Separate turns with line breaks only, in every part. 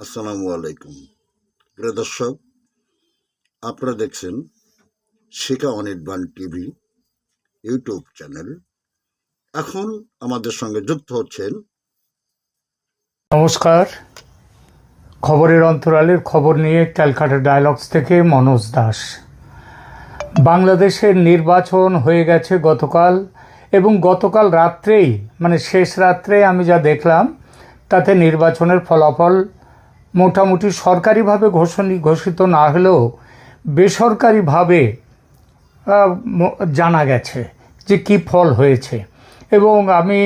আসসালামু আলাইকুম। প্রিয় দর্শক, আপনারা দেখছেন Shikha Anirban TV YouTube channel. এখন আমাদের সঙ্গে যুক্ত হচ্ছেন
নমস্কার। খবরের অন্তরালের খবর নিয়ে ক্যালকাটা ডায়ালগস থেকে মনোজ দাস। বাংলাদেশের নির্বাচন হয়ে গেছে গতকাল এবং গতকাল রাত্রেই মানে শেষ রাত্রে আমি যা দেখলাম, তাতে নির্বাচনের ফলাফল মোটামুটি সরকারিভাবে ঘোষণী, ঘোষিত না হলেও বেসরকারিভাবে জানা গেছে যে কি ফল হয়েছে। এবং আমি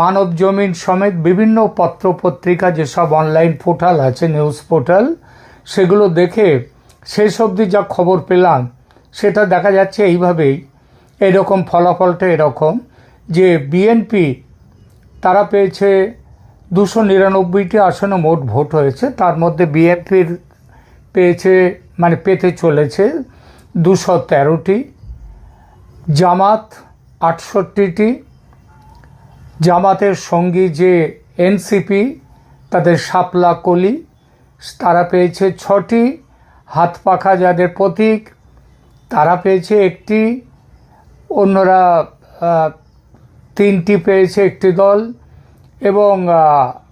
মানব জমিন সমেত বিভিন্ন পত্র পত্রিকা যেসব অনলাইন পোর্টাল আছে, নিউজ পোর্টাল, সেগুলো দেখে শেষ অবধি যা খবর পেলাম, সেটা দেখা যাচ্ছে এইভাবেই, এরকম ফলাফলটা এরকম যে বিএনপি তারা পেয়েছে দুশো নিরানব্বইটি আসনে মোট ভোট হয়েছে। তার মধ্যে বিএনপির পেয়েছে মানে পেতে চলেছে দুশো তেরোটি, জামাত আটষট্টিটি, জামাতের সঙ্গী যে এনসিপি, তাদের শাপলা কলি, তারা পেয়েছে ছটি, হাত পাখা যাদের প্রতীক, তারা পেয়েছে একটি, অন্যরা তিনটি পেয়েছে একটি দল। এবং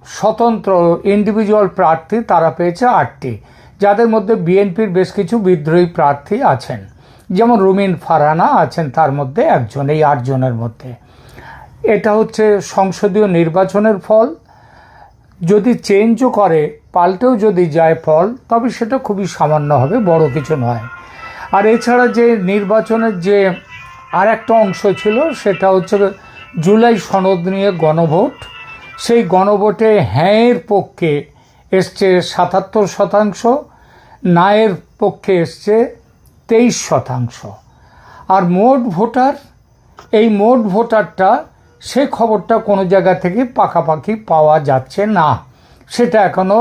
স্বতন্ত্র ইন্ডিভিজুয়াল প্রার্থী তারা পেয়েছে আটটি, যাদের মধ্যে বিএনপির বেশ কিছু বিদ্রোহী প্রার্থী আছেন। যেমন রুমিন ফারহানা আছেন তার মধ্যে একজন, এই আটজনের মধ্যে। এটা হচ্ছে সংসদীয় নির্বাচনের ফল। যদি চেঞ্জও করে, পাল্টেও যদি যায় ফল, তবে সেটা খুবই সামান্য হবে, বড় কিছু নয়। আর এছাড়া যে নির্বাচনের যে আর একটা অংশ ছিল, সেটা হচ্ছে জুলাই সনদ নিয়ে গণভোট। সেই গণভোটে হ্যাঁয়ের পক্ষে এসছে সাতাত্তর শতাংশ, নায়ের পক্ষে এসছে তেইশ শতাংশ। আর মোট ভোটার, এই মোট ভোটারটা সে খবরটা কোনো জায়গা থেকে পাকাপাকি পাওয়া যাচ্ছে না। সেটা এখনও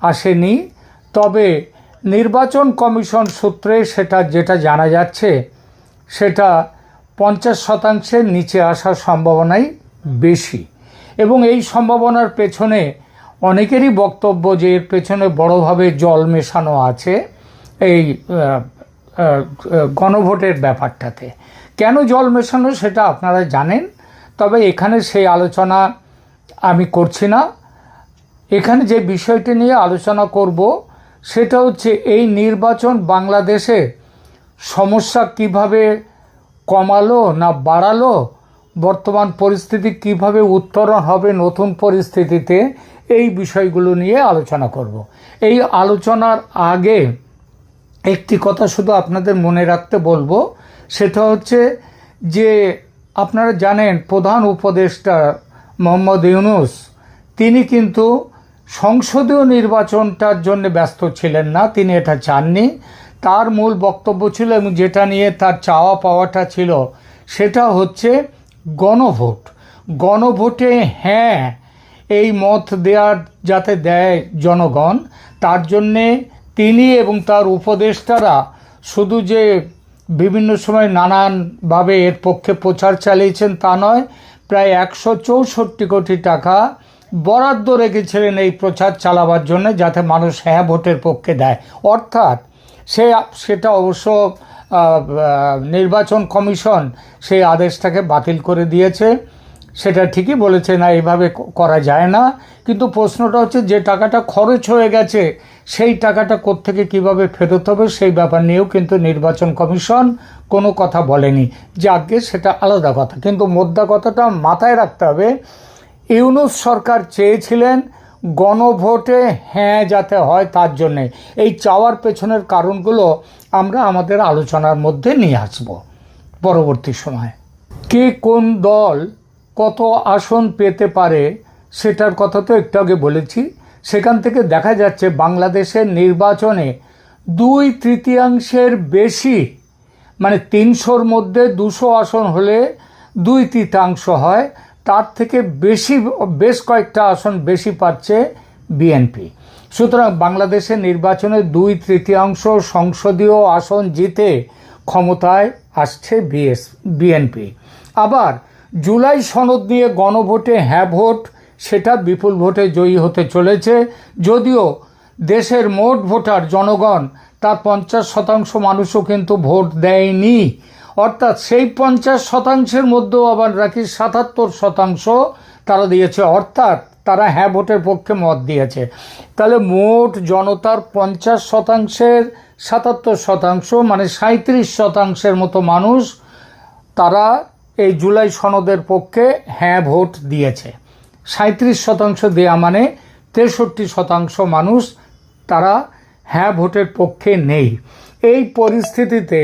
আসেনি। তবে নির্বাচন কমিশন সূত্রে সেটা যেটা জানা যাচ্ছে, সেটা পঞ্চাশ শতাংশের নিচে আসার সম্ভাবনাই বেশি। এবং এই সম্ভাবনার পেছনে অনেকেরই বক্তব্য যে এর পেছনে বড়োভাবে জল মেশানো আছে এই গণভোটের ব্যাপারটাতে। কেন জল মেশানো সেটা আপনারা জানেন, তবে এখানে সেই আলোচনা আমি করছি না। এখানে যে বিষয়টি নিয়ে আলোচনা করব সেটা হচ্ছে এই নির্বাচন বাংলাদেশে সমস্যা কীভাবে কমালো না বাড়ালো বর্তমান পরিস্থিতি কীভাবে উত্তরণ হবে নতুন পরিস্থিতিতে এই বিষয়গুলো নিয়ে আলোচনা করব। এই আলোচনার আগে একটি কথা শুধু আপনাদের মনে রাখতে বলব, সেটা হচ্ছে যে আপনারা জানেন প্রধান উপদেষ্টা মোহাম্মদ ইউনুস, তিনি কিন্তু সংসদীয় নির্বাচনটার জন্য ব্যস্ত ছিলেন না, তিনি এটা চাননি। তার মূল বক্তব্য ছিল এবং যেটা নিয়ে তার চাওয়া পাওয়াটা ছিল, সেটা হচ্ছে গণভোট। গণভোটে হ্যাঁ এই মত দেওয়ার যাতে দেয় জনগণ, তার জন্যে তিনি এবং তার উপদেষ্টারা শুধু যে বিভিন্ন সময় নানানভাবে এর পক্ষে প্রচার চালিয়েছেন তা নয়, প্রায় একশো চৌষট্টি কোটি টাকা বরাদ্দ রেখেছিলেন এই প্রচার চালাবার জন্য যাতে মানুষ হ্যাঁ ভোটের পক্ষে দেয়। অর্থাৎ সে, সেটা অবশ্য নির্বাচন কমিশন সেই আদেশটাকে বাতিল করে দিয়েছে। সেটা ঠিকই বলেছে, না, এইভাবে করা যায় না। কিন্তু প্রশ্নটা হচ্ছে, যে টাকাটা খরচ হয়ে গেছে, সেই টাকাটা কোত্থেকে কীভাবে ফেরত হবে, সেই ব্যাপার নিয়েও কিন্তু নির্বাচন কমিশন কোনো কথা বলেনি। যে আগে সেটা আলাদা কথা। কিন্তু মোদ্দা কথাটা মাথায় রাখতে হবে, ইউনুস সরকার চেয়েছিলেন গণভোটে হ্যাঁ যাতে হয় তার জন্যে। এই চাওয়ার পেছনের কারণগুলো আমরা আমাদের আলোচনার মধ্যে নিয়ে আসব পরবর্তী সময়। কে কোন দল কত আসন পেতে পারে সেটার কথা তো একটু আগে বলেছি। সেখান থেকে দেখা যাচ্ছে বাংলাদেশের নির্বাচনে দুই তৃতীয়াংশের বেশি মানে তিনশোর মধ্যে দুশো আসন হলে দুই তৃতীয়াংশ হয়। তার থেকে বেশি, বেশ কয়েকটা আসন বেশি পাচ্ছে বিএনপি সুতরাং বাংলাদেশের নির্বাচনে দুই তৃতীয়াংশ সংসদীয় আসন জিতে ক্ষমতায় আসছে বিএস বিএনপি আবার জুলাই সনদ নিয়ে গণভোটে হ্যাঁ ভোট, সেটা বিপুল ভোটে জয়ী হতে চলেছে, যদিও দেশের মোট ভোটার জনগণ, তার পঞ্চাশ শতাংশ মানুষও কিন্তু ভোট দেয়নি। অর্থাৎ সেই পঞ্চাশ শতাংশের মধ্যেও আবার নাকি সাতাত্তর শতাংশ তারা দিয়েছে। অর্থাৎ তারা হ্যাঁ ভোটের পক্ষে মত দিয়েছে। তাহলে মোট জনতার পঞ্চাশ শতাংশের সাতাত্তর শতাংশ মানে সাঁত্রিশ শতাংশের মতো মানুষ তারা এই জুলাই সনদের পক্ষে হ্যাঁ ভোট দিয়েছে। সাঁত্রিশ শতাংশ দেয়া মানে তেষট্টি শতাংশ মানুষ তারা হ্যাঁ ভোটের পক্ষে নেই। এই পরিস্থিতিতে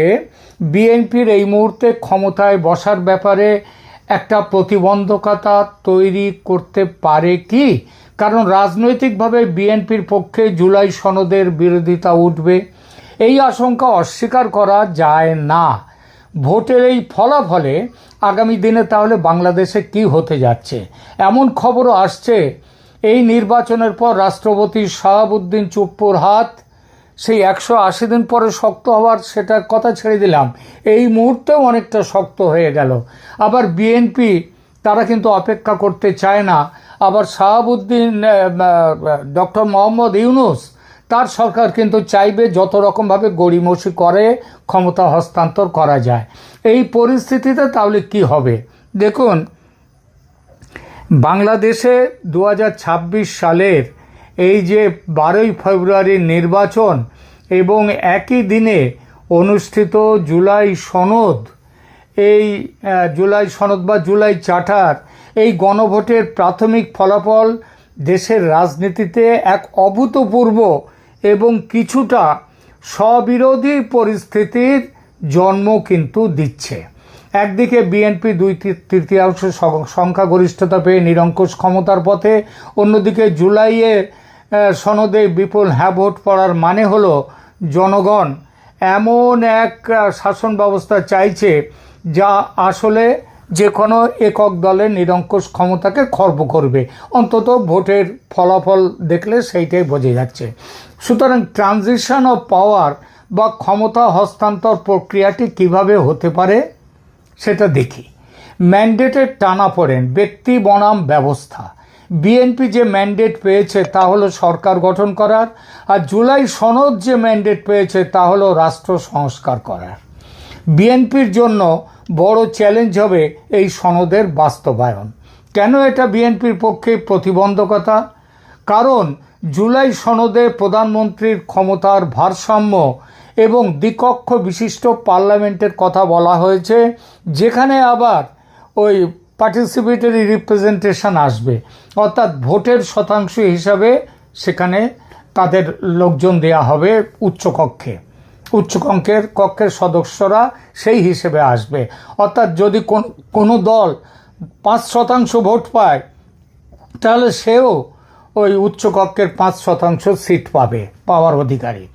বিএনপির এই মুহূর্তে ক্ষমতায় বসার ব্যাপারে একটা প্রতিবন্ধকতা তৈরি করতে পারে কি? কারণ রাজনৈতিকভাবে বিএনপির পক্ষে জুলাই সনদের বিরোধিতা উঠবে। এই আশঙ্কা অস্বীকার করা যায় না। ভোটের এই ফলাফলে আগামী দিনে তাহলে বাংলাদেশে কি হতে যাচ্ছে? এমন খবরও আসছে। এই নির্বাচনের পর রাষ্ট্রপতি শাহাবুদ্দিন চুপ্পুর হাত সেই একশো আশি দিন পরে শক্ত হওয়ার সেটার কথা ছেড়ে দিলাম। এই মুহূর্তেও অনেকটা শক্ত হয়ে গেল। আবার বিএনপি, তারা কিন্তু অপেক্ষা করতে চায় না। আবার শাহাবুদ্দিন ডক্টর মোহাম্মদ ইউনুস, তার সরকার কিন্তু চাইবে যত রকমভাবে গড়িমসি করে, ক্ষমতা হস্তান্তর করা যায়। এই পরিস্থিতিতে তাহলে কি হবে? দেখুন, বাংলাদেশে দু হাজার ছাব্বিশ সালের এই যে বারোই ফেব্রুয়ারির নির্বাচন এবং একই দিনে অনুষ্ঠিত জুলাই সনদ, এই জুলাই সনদ বা জুলাই চার্টার এই গণভোটের প্রাথমিক ফলাফল দেশের রাজনীতিতে এক অভূতপূর্ব এবং কিছুটা স্ববিরোধী পরিস্থিতির জন্ম কিন্তু দিচ্ছে। একদিকে বিএনপি দুই তৃতীয়াংশ সংখ্যাগরিষ্ঠতা পেয়ে নিরঙ্কুশ ক্ষমতার পথে, অন্যদিকে জুলাইয়ে সনদে বিপুল হ্যাঁ ভোট পড়ার মানে হলো, জনগণ এমন এক শাসন ব্যবস্থা চাইছে যা আসলে যে কোনো একক দলের নিরঙ্কুশ ক্ষমতাকে খর্ব করবে। অন্তত ভোটের ফলাফল দেখলে সেইটাই বোঝা যাচ্ছে। সুতরাং ট্রানজিশন অফ পাওয়ার বা ক্ষমতা হস্তান্তর প্রক্রিয়াটি কীভাবে হতে পারে সেটা দেখি। ম্যান্ডেটের টানা পড়েন ব্যক্তি বনাম ব্যবস্থা। বিএনপি যে ম্যান্ডেট পেয়েছে তা হলো সরকার গঠন করার, আর জুলাই সনদ যে ম্যান্ডেট পেয়েছে তা হলো রাষ্ট্র সংস্কার করার। বিএনপির জন্য বড় চ্যালেঞ্জ হবে এই সনদের বাস্তবায়ন। কেন এটা বিএনপির পক্ষে প্রতিবন্ধকতা? কারণ জুলাই সনদে প্রধানমন্ত্রীর ক্ষমতার ভারসাম্য এবং দ্বিকক্ষ বিশিষ্ট পার্লামেন্টের কথা বলা হয়েছে, যেখানে আবার ওই পার্টিসিপেটরি রিপ্রেজেন্টেশন আসবে। অর্থাৎ ভোটের শতাংশ হিসাবে সেখানে তাদের লোকজন দেয়া হবে উচ্চকক্ষে উচ্চকক্ষের কক্ষের সদস্যরা সেই হিসেবে আসবে। অর্থাৎ যদি কোন- কোনো দল পাঁচ শতাংশ ভোট পায়, তাহলে সেও ওই উচ্চকক্ষের পাঁচ শতাংশ সিট পাবে, পাওয়ার অধিকারী।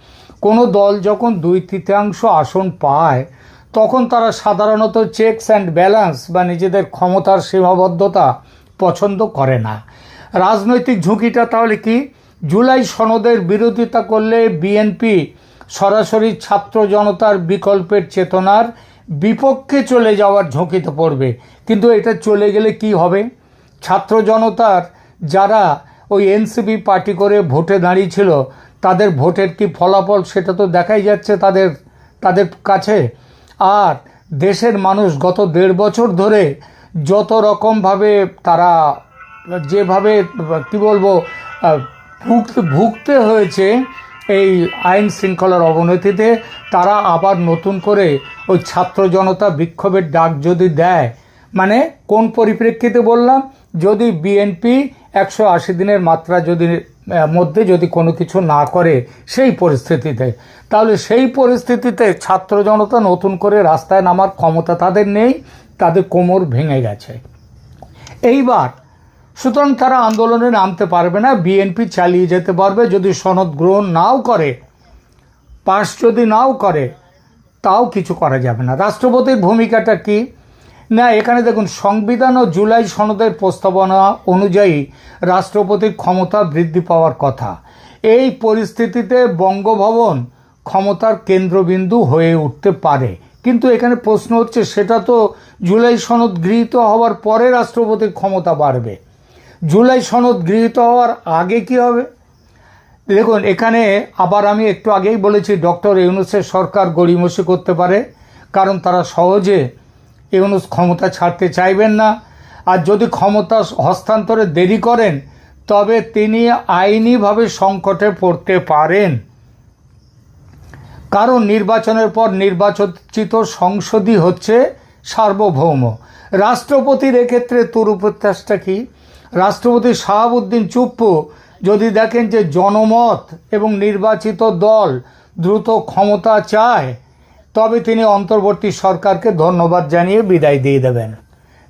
কোনো দল যখন দুই তৃতীয়াংশ আসন পায় তখন তারা সাধারণত চেকস অ্যান্ড ব্যালেন্স বা নিজেদের ক্ষমতার সীমাবদ্ধতা পছন্দ করে না। রাজনৈতিক ঝুঁকিটা তাহলে কি? জুলাই সনদের বিরোধিতা করলে বিএনপি সরাসরি ছাত্র জনতার বিকল্পের চেতনার বিপক্ষে চলে যাওয়ার ঝুঁকিতে পড়বে। কিন্তু এটা চলে গেলে কি হবে? ছাত্র জনতার যারা ওই এনসিপি পার্টি করে ভোটে দাঁড়িয়েছিল, তাদের ভোটের কি ফলাফল সেটা তো দেখাই যাচ্ছে তাদের তাদের কাছে? আর দেশের মানুষ গত দেড় বছর ধরে যত রকমভাবে তারা যেভাবে, কি বলব ভুগতে ভুগতে হয়েছে এই আইন শৃঙ্খলার অবনতিতে, তারা আবার নতুন করে ওই ছাত্র জনতা বিক্ষোভের ডাক যদি দেয় মানে কোন পরিপ্রেক্ষিতে বললাম, যদি বিএনপি একশো আশি দিনের মাত্রা যদি মধ্যে যদি কোনো কিছু না করে, সেই পরিস্থিতিতে। তাহলে সেই পরিস্থিতিতে ছাত্র জনতা নতুন করে রাস্তায় নামার ক্ষমতা তাদের নেই, তাদের কোমর ভেঙে গেছে। এইবার, সুতরাং তারা আন্দোলনে নামতে পারবে না, বিএনপি চালিয়ে যেতে পারবে, যদি সনদ গ্রহণ নাও করে, পাশ যদি নাও করে, তাও কিছু করা যাবে না। রাষ্ট্রপতির ভূমিকাটা কি? না, এখানে দেখুন, সংবিধান ও জুলাই সনদের প্রস্তাবনা অনুযায়ী রাষ্ট্রপতির ক্ষমতা বৃদ্ধি পাওয়ার কথা। এই পরিস্থিতিতে বঙ্গভবন ক্ষমতার কেন্দ্রবিন্দু হয়ে উঠতে পারে। কিন্তু এখানে প্রশ্ন হচ্ছে, সেটা তো জুলাই সনদ গৃহীত হওয়ার পরে রাষ্ট্রপতির ক্ষমতা বাড়বে। জুলাই সনদ গৃহীত হওয়ার আগে কি হবে? দেখুন, এখানে আবার আমি একটু আগেই বলেছি, ডক্টর ইউনুসের সরকার গড়িমসি করতে পারে, কারণ তারা সহজে ইউনুস ক্ষমতা ছাড়তে চাইবেন না। আর যদি ক্ষমতা হস্তান্তরে দেরি করেন, তবে তিনি আইনিভাবে সংকটে পড়তে পারেন। কারণ নির্বাচনের পর নির্বাচিত সংসদই হচ্ছে সার্বভৌম। রাষ্ট্রপতির এক্ষেত্রে তোর উপত্যাসটা কি? রাষ্ট্রপতি শাহাবুদ্দিন চুপ্পু যদি দেখেন যে জনমত এবং নির্বাচিত দল দ্রুত ক্ষমতা চায় তবে তিনি অন্তর্বর্তী সরকারকে ধন্যবাদ জানিয়ে বিদায় দিয়ে দেবেন।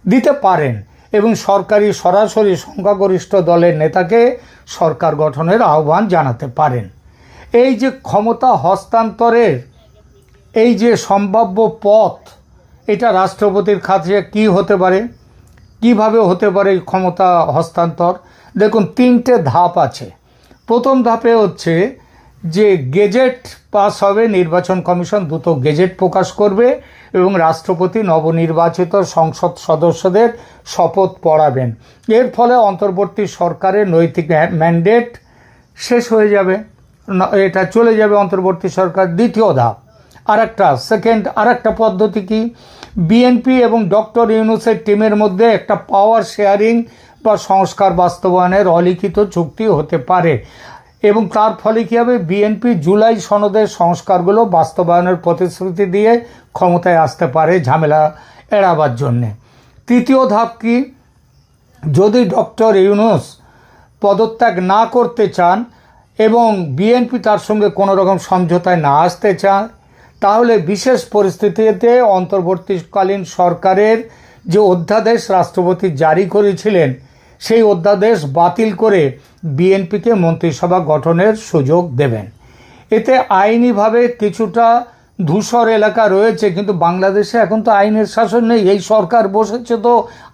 দিতে পারেন এবং সরকারি সরাসরি সংখ্যাগরিষ্ঠ দলের নেতাকে সরকার গঠনের আহ্বান জানাতে পারেন। এই যে ক্ষমতা হস্তান্তরের এই যে সম্ভাব্য পথ, এটা রাষ্ট্রপতির কাছে কি হতে পারে? কীভাবে হতে পারে ক্ষমতা হস্তান্তর? দেখুন, তিনটে ধাপ আছে। প্রথম ধাপে হচ্ছে যে গেজেট পাস হবে, নির্বাচন কমিশন দ্রুত গেজেট প্রকাশ করবে এবং রাষ্ট্রপতি নবনির্বাচিত সংসদ সদস্যদের শপথ পড়াবেন। এর ফলে অন্তর্বর্তী সরকারের নৈতিক ম্যান্ডেট শেষ হয়ে যাবে। এটা চলে যাবে অন্তর্বর্তী সরকার দ্বিতীয় ধাপ। আর একটা সেকেন্ড আর একটা পদ্ধতি কি? বিএনপি এবং ডক্টর ইউনুসের টিমের মধ্যে একটা পাওয়ার শেয়ারিং বা সংস্কার বাস্তবায়নের অলিখিত চুক্তি হতে পারে। এবং তার ফলে কী হবে? বিএনপি জুলাই সনদের সংস্কারগুলো বাস্তবায়নের প্রতিশ্রুতি দিয়ে ক্ষমতায় আসতে পারে ঝামেলা এড়াবার জন্যে। তৃতীয় ধাপ কি? যদি ডক্টর ইউনুস পদত্যাগ না করতে চান এবং বিএনপি তার সঙ্গে কোনো রকম সমঝোতায় না আসতে চান তাহলে বিশেষ পরিস্থিতিতে অন্তর্বর্তীকালীন সরকারের যে অধ্যাদেশ রাষ্ট্রপতি জারি করেছিলেন, সেই অধ্যাদেশ বাতিল করে বিএনপিকে মন্ত্রিসভা গঠনের সুযোগ দেবেন। এতে আইনিভাবে কিছুটা ধূসর এলাকা রয়েছে, কিন্তু বাংলাদেশে এখন তো আইনের শাসন নেই। এই সরকার বসেছে তো,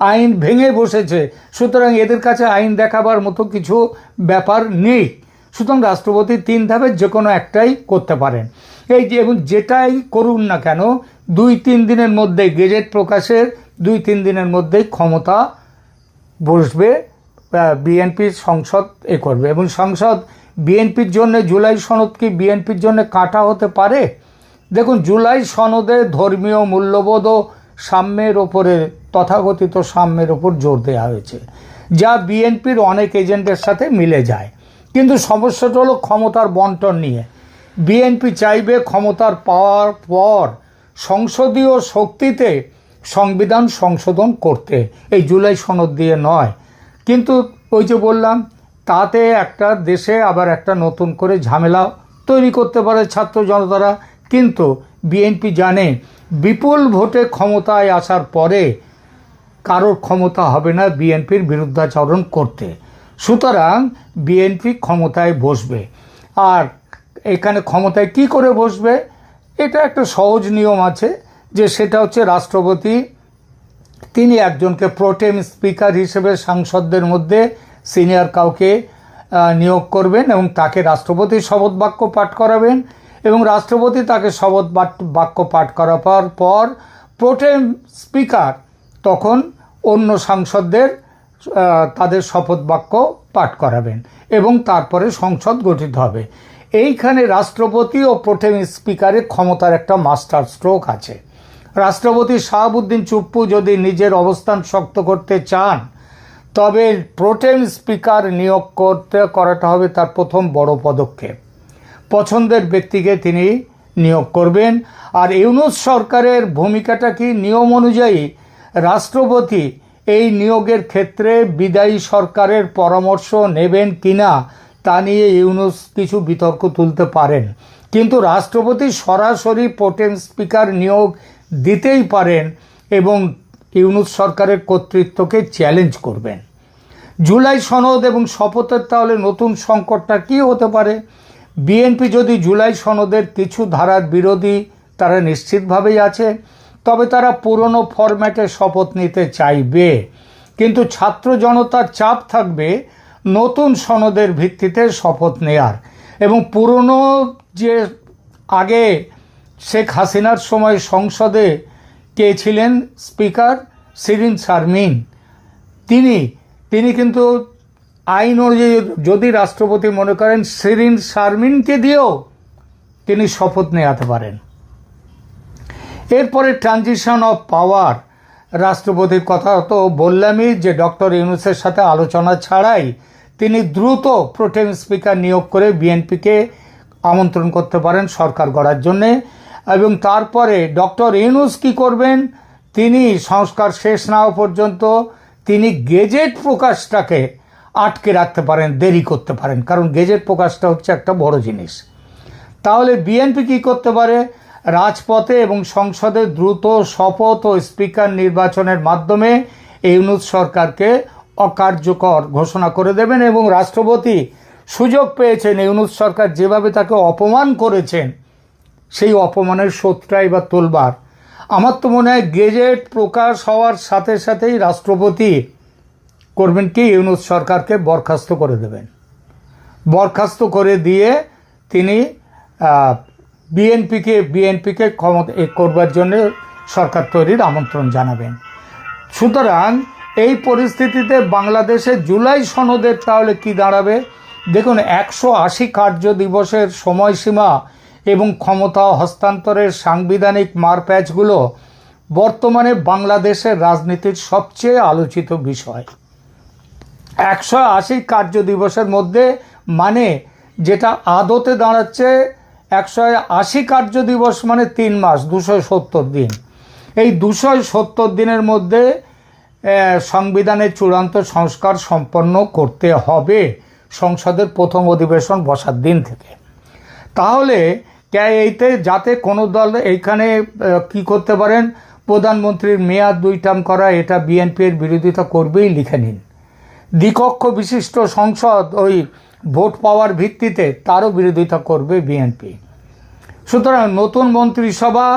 আইন ভেঙে বসেছে। সুতরাং এদের কাছে আইন দেখাবার মতো কিছু ব্যাপার নেই। সুতরাং রাষ্ট্রপতি তিন ধাপের যে কোনো একটাই করতে পারেন। এই যে এবং যেটাই করুন না কেন, দুই তিন দিনের মধ্যে গেজেট প্রকাশের দুই তিন দিনের মধ্যেই ক্ষমতা বসবে। বিএনপির সংসদ এ করবে এবং সংসদ বিএনপির জন্য জুলাই সনদ কি বিএনপির জন্য কাটা হতে পারে? দেখুন, জুলাই সনদে ধর্মীয় মূল্যবোধ ও সাম্যের ওপরে, তথাকথিত সাম্যের ওপর জোর দেওয়া হয়েছে, যা বিএনপির অনেক এজেন্টের সাথে মিলে যায়। কিন্তু সমস্যাটা হলো ক্ষমতার বন্টন নিয়ে। বিএনপি চাইবে ক্ষমতার পাওয়ার পর সংসদীয় শক্তিতে সংবিধান সংশোধন করতে। এই জুলাই সনদ দিয়ে নয় কিন্তু ওই যে বললাম, তাতে একটা দেশে আবার একটা নতুন করে ঝামেলা তৈরি করতে পারে ছাত্র জনতারা। কিন্তু বিএনপি জানে, বিপুল ভোটে ক্ষমতায় আসার পরে কারোর ক্ষমতা হবে না বিএনপির বিরুদ্ধাচরণ করতে। সুতরাং বিএনপি ক্ষমতায় বসবে। আর এখানে ক্ষমতায় কি করে বসবে? এটা একটা সহজ নিয়ম আছে, যে সেটা হচ্ছে রাষ্ট্রপতি তিনি একজনকে প্রোটেম স্পিকার হিসেবে সাংসদদের মধ্যে সিনিয়র কাউকে নিয়োগ করবেন এবং তাকে রাষ্ট্রপতি শপথ বাক্য পাঠ করাবেন এবং রাষ্ট্রপতি তাকে শপথ বাক্য পাঠ করাবার পর প্রোটেম স্পিকার তখন অন্য সাংসদদের তাদের শপথ বাক্য পাঠ করাবেন এবং তারপরে সংসদ গঠিত হবে। এইখানে রাষ্ট্রপতি ও প্রোটেম স্পিকারের ক্ষমতার একটা মাস্টার স্ট্রোক আছে। রাষ্ট্রপতি শাহাবুদ্দিন চুপ্পু যদি নিজের অবস্থান শক্ত করতে চান, তবে প্রোটেম স্পিকার নিয়োগ করতে, করাটা হবে তার প্রথম বড় পদক্ষেপ। পছন্দের ব্যক্তিকে তিনি নিয়োগ করবেন। আর ইউনুস সরকারের ভূমিকাটা কি? নিয়ম অনুযায়ী রাষ্ট্রপতি এই নিয়োগের ক্ষেত্রে বিদায়ী সরকারের পরামর্শ নেবেন কিনা, তা নিয়ে ইউনুস কিছু বিতর্ক তুলতে পারেন। কিন্তু রাষ্ট্রপতি সরাসরি পোটেন স্পিকার নিয়োগ দিতেই পারেন এবং ইউনুস সরকারের কর্তৃত্বকে চ্যালেঞ্জ করবেন। জুলাই সনদ এবং শপথের তাহলে নতুন সংকটটা কি হতে পারে? বিএনপি যদি জুলাই সনদের কিছু ধারার বিরোধী তারা নিশ্চিতভাবেই আছে, তবে তারা পুরনো ফরম্যাটে শপথ নিতে চাইবে। কিন্তু ছাত্র জনতার চাপ থাকবে নতুন সনদের ভিত্তিতে শপথ নেয়ার এবং পুরনো যে আগে শেখ হাসিনার সময় সংসদে কে ছিলেন? স্পিকার সিরিন শারমিন। তিনি তিনি কিন্তু আইন অনুযায়ী যদি রাষ্ট্রপতি মনে করেন সেরিন শারমিনকে দিয়েও তিনি শপথ নেওয়াতে পারেন। এরপরে ট্রানজিশন অফ পাওয়ার। রাষ্ট্রপতির কথা তো বললামই যে ডক্টর ইউনুসের সাথে আলোচনা ছাড়াই তিনি দ্রুত প্রোটেম স্পিকার নিয়োগ করে বিএনপিকে আমন্ত্রণ করতে পারেন সরকার গড়ার জন্যে। এবং তারপরে ডক্টর ইউনুস কি করবেন? তিনি সংস্কার শেষ না পর্যন্ত তিনি গেজেট প্রকাশটাকে আটকে রাখতে পারেন, দেরি করতে পারেন। কারণ গেজেট প্রকাশটা হচ্ছে একটা বড় জিনিস। তাহলে বিএনপি কি করতে পারে? রাজপথে এবং সংসদে দ্রুত শপথ ও স্পিকার নির্বাচনের মাধ্যমে ইউনুস সরকারকে অকার্যকর ঘোষণা করে দেবেন এবং রাষ্ট্রপতি সুযোগ পেয়েছেন ইউনুস সরকার যেভাবে তাকে অপমান করেছেন সেই অপমানের শোধটাই বা তোলবার। আমার তো মনে হয় গেজেট প্রকাশ হওয়ার সাথে সাথেই রাষ্ট্রপতি করবেন কি, ইউনুস সরকারকে বরখাস্ত করে দেবেন। বরখাস্ত করে দিয়ে তিনি বিএনপিকে বিএনপিকে ক্ষমতা করবার জন্য সরকার তৈরির আমন্ত্রণ জানাবেন। সুতরাং এই পরিস্থিতিতে বাংলাদেশে জুলাই সনদের তাহলে কি দাঁড়াবে? দেখুন, একশো আশি কার্য দিবসের সময়সীমা এবং ক্ষমতা হস্তান্তরের সাংবিধানিক মারপ্যাচগুলো বর্তমানে বাংলাদেশের রাজনীতির সবচেয়ে আলোচিত বিষয়। একশো আশি কার্য দিবসের মধ্যে মানে যেটা আদতে দাঁড়াচ্ছে একশো আশি কার্য দিবস মানে তিন মাস, দুশো সত্তর দিন। এই দুশো সত্তর দিনের মধ্যে সংবিধানের চূড়ান্ত সংস্কার সম্পন্ন করতে হবে সংসদের প্রথম অধিবেশন বসার দিন থেকে। তাহলে এইতে যাতে কোনো দল এইখানে কি করতে পারেন? প্রধানমন্ত্রীর মেয়াদ দুই টার্ম করা, এটা বিএনপির বিরোধিতা করবেই, লিখে নিন। দ্বিকক্ষ বিশিষ্ট সংসদ ওই ভোট পাওয়ার ভিত্তিতে তারও বিরোধিতা করবে বিএনপি। সুতরাং নতুন মন্ত্রিসভা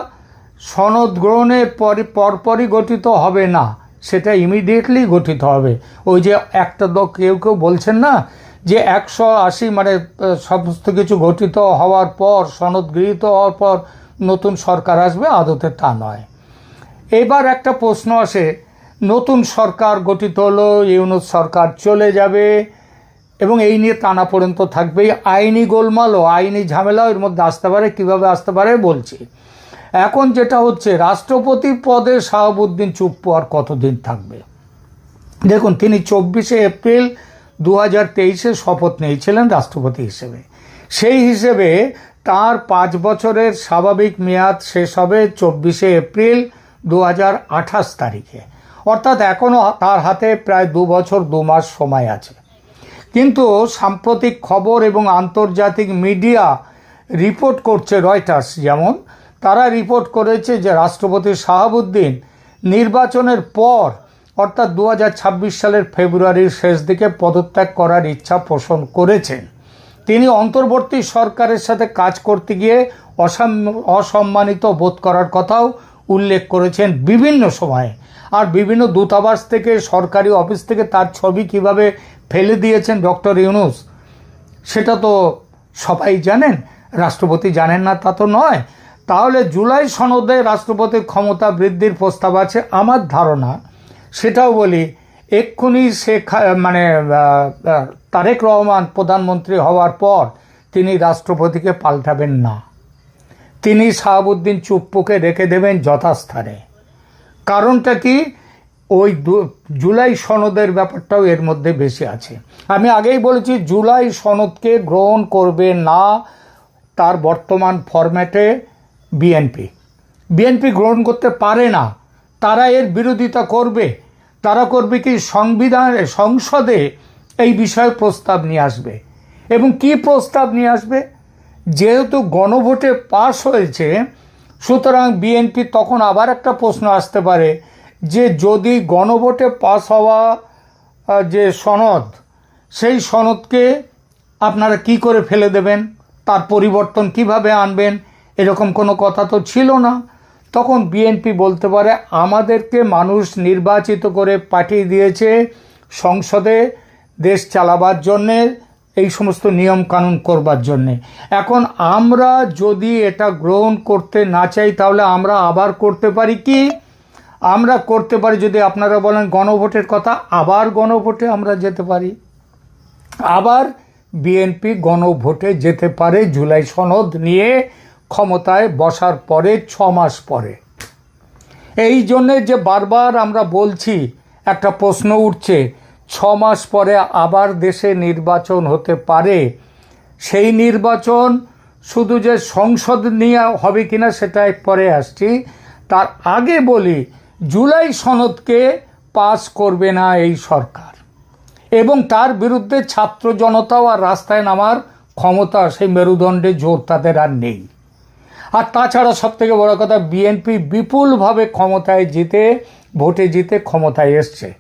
সনদ গ্রহণের পরে, পরপরই গঠিত হবে না, সেটা ইমিডিয়েটলি গঠিত হবে। ওই যে একটা দল কেউ কেউ বলছেন না যে একশো আশি মানে সমস্ত কিছু গঠিত হওয়ার পর, সনদ গৃহীত হওয়ার পর নতুন সরকার আসবে, আদতে তা নয়। এবার একটা প্রশ্ন আসে, নতুন সরকার গঠিত হলো, ইউনুস সরকার চলে যাবে, এবং এই নিয়ে টানা পর্যন্ত থাকবে আইনি গোলমালও, আইনি ঝামেলাও এর মধ্যে আসতে পারে, কীভাবে আসতে পারে বলছি। এখন যেটা হচ্ছে, রাষ্ট্রপতি পদে শাহাবুদ্দিন চুপ্পু আর কতদিন থাকবে? দেখুন, তিনি চব্বিশে এপ্রিল দু হাজার তেইশে শপথ নিয়েছিলেন রাষ্ট্রপতি হিসেবে। সেই হিসেবে তার পাঁচ বছরের স্বাভাবিক মেয়াদ শেষ হবে চব্বিশে এপ্রিল দু হাজার আঠাশ তারিখে। অর্থাৎ এখনও তার হাতে প্রায় দু বছর, দু মাস সময় আছে। কিন্তু সাম্প্রতিক খবর এবং আন্তর্জাতিক মিডিয়া রিপোর্ট করছে রয়টার্স যেমন, তারা রিপোর্ট করেছে যে রাষ্ট্রপতি শাহাবুদ্দিন নির্বাচনের পর অর্থাৎ দু হাজার ছাব্বিশ সালের ফেব্রুয়ারির শেষ দিকে পদত্যাগ করার ইচ্ছা পোষণ করেছেন। তিনি অন্তর্বর্তী সরকারের সাথে কাজ করতে গিয়ে অসাম- অসম্মানিত বোধ করার কথাও উল্লেখ করেছেন বিভিন্ন সময়ে। আর বিভিন্ন দূতাবাস থেকে, সরকারি অফিস থেকে তার ছবি কীভাবে ফেলে দিয়েছেন ডক্টর ইউনুস, সেটা তো সবাই জানেন, রাষ্ট্রপতি জানেন না তা তো নয়। তাহলে জুলাই সনদে রাষ্ট্রপতির ক্ষমতা বৃদ্ধির প্রস্তাব আছে আমার ধারণা। সেটাও বলি, এক্ষুনি শেখ মানে তারেক রহমান প্রধানমন্ত্রী হওয়ার পর তিনি রাষ্ট্রপতিকে পাল্টাবেন না। তিনি শাহাবুদ্দিন চুপ্পুকে রেখে দেবেন যথাস্থানে। কারণটা কি? ওই জুলাই সনদের ব্যাপারটাও এর মধ্যে বেশি আছে। আমি আগেই বলেছি, জুলাই সনদকে গ্রহণ করবে না তার বর্তমান ফরম্যাটে বিএনপি। বিএনপি গ্রহণ করতে পারে না। তারা এর বিরোধিতা করবে। তারা করবে কি? সংবিধান, সংসদে এই বিষয়ে প্রস্তাব নিয়ে আসবে। এবং কি প্রস্তাব নিয়ে আসবে? যেহেতু গণভোটে পাশ হয়েছে, সুতরাং বিএনপি তখন আবার একটা প্রশ্ন আসতে পারে যে, যদি গণভোটে পাস হওয়া যে সনদ, সেই সনদকে আপনারা কি করে ফেলে দেবেন? তার পরিবর্তন কীভাবে আনবেন? এরকম কোনো কথা তো ছিল না। তখন বিএনপি বলতে পারে, আমাদেরকে মানুষ নির্বাচিত করে পাঠিয়ে দিয়েছে সংসদে দেশ চালাবার জন্যে, এই সমস্ত নিয়ম কানুন করবার জন্যে। এখন আমরা যদি এটা গ্রহণ করতে না চাই, তাহলে আমরা আবার করতে পারি কি? আমরা করতে পারি যদি আপনারা বলেন গণভোটের কথা, আবার গণভোটে আমরা যেতে পারি। আবার বিএনপি গণভোটে যেতে পারে জুলাই সনদ নিয়ে ক্ষমতায় বসার পরে, ছ মাস পরে। এই জন্যে যে বারবার আমরা বলছি, একটা প্রশ্ন উঠছে, ছ মাস পরে আবার দেশে নির্বাচন হতে পারে? সেই নির্বাচন শুধু যে সংসদ নিয়ে হবে কিনা সেটাই পরে আসছি। তার আগে বলি, জুলাই সনদকে পাস করবে না এই সরকার। এবং তার বিরুদ্ধে ছাত্র জনতাও আর রাস্তায় নামার ক্ষমতা সেই মেরুদণ্ডে জোর তাদের আর নেই। আর তাছাড়া সব থেকে বড় কথা বিএনপি বিপুলভাবে ক্ষমতায় জিতে, ভোটে জিতে ক্ষমতায় এসছে।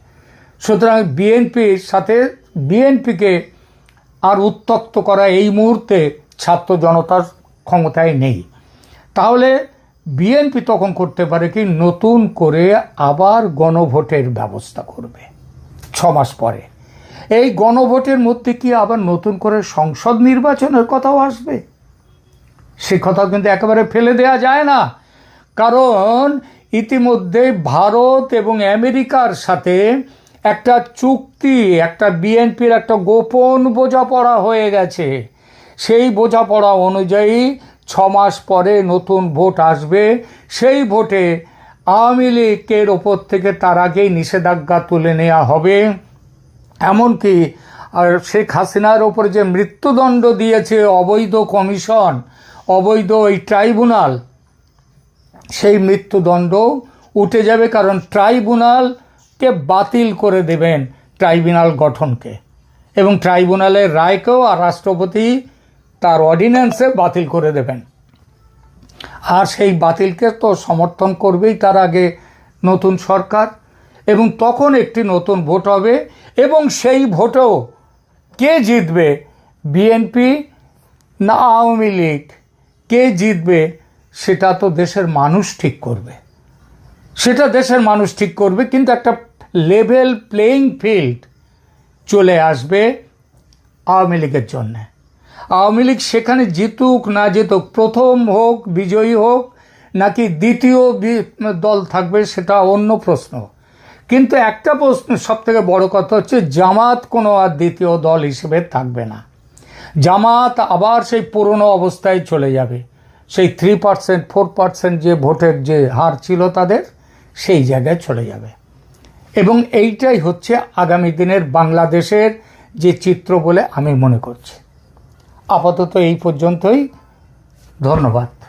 সুতরাং বিএনপির সাথে বিএনপিকে আর উত্তক্ত করা এই মুহূর্তে ছাত্র জনতার ক্ষমতায় নেই। তাহলে বিএনপি তখন করতে পারে কি? নতুন করে আবার গণভোটের ব্যবস্থা করবে ছ মাস পরে। এই গণভোটের মধ্যে কি আবার নতুন করে সংসদ নির্বাচনের কথাও আসবে? সে কথা কিন্তু একেবারে ফেলে দেওয়া যায় না। কারণ ইতিমধ্যে ভারত এবং আমেরিকার সাথে একটা চুক্তি, একটা বিএনপির একটা গোপন বোঝাপড়া হয়ে গেছে। সেই বোঝাপড়া অনুযায়ী ছ মাস পরে নতুন ভোট আসবে। সেই ভোটে আওয়ামী লীগের ওপর থেকে তার আগেই নিষেধাজ্ঞা তুলে নেওয়া হবে। এমনকি আর শেখ হাসিনার ওপর যে মৃত্যুদণ্ড দিয়েছে অবৈধ কমিশন অবৈধ ওই ট্রাইব্যুনাল। সেই মৃত্যুদণ্ড উঠে যাবে কারণ ট্রাইব্যুনালকে বাতিল করে দেবেন ট্রাইব্যুনাল গঠনকে। এবং ট্রাইব্যুনালের রায়কেও আর রাষ্ট্রপতি তার অর্ডিন্যান্সে বাতিল করে দেবেন। আর সেই বাতিলকে তো সমর্থন করবেই তার আগে নতুন সরকার। এবং তখন একটি নতুন ভোট হবে। এবং সেই ভোটেও কে জিতবে? বিএনপি না আওয়ামী লীগ? কে জিতবে, সেটা তো দেশের মানুষ ঠিক করবে। সেটা দেশের মানুষ ঠিক করবে, কিন্তু একটা লেভেল প্লেয়িং ফিল্ড চলে আসবে আওয়ামী লীগের জন্যে। আওয়ামী লীগ সেখানে জিতুক, না জিতুক, প্রথম হোক, বিজয়ী হোক, নাকি দ্বিতীয় দল থাকবে, সেটা অন্য প্রশ্ন। কিন্তু একটা প্রশ্ন সব থেকে বড় কথা হচ্ছে, জামাত কোনো আর দ্বিতীয় দল হিসেবে থাকবে না। জামাত আবার সেই পুরনো অবস্থায় চলে যাবে। সেই থ্রি পার্সেন্ট ফোর পার্সেন্ট যে ভোটের যে হার ছিল তাদের, সেই জায়গায় চলে যাবে। এবং এইটাই হচ্ছে আগামী দিনের বাংলাদেশের যে চিত্র বলে আমি মনে করছি। আপাতত এই পর্যন্তই। ধন্যবাদ।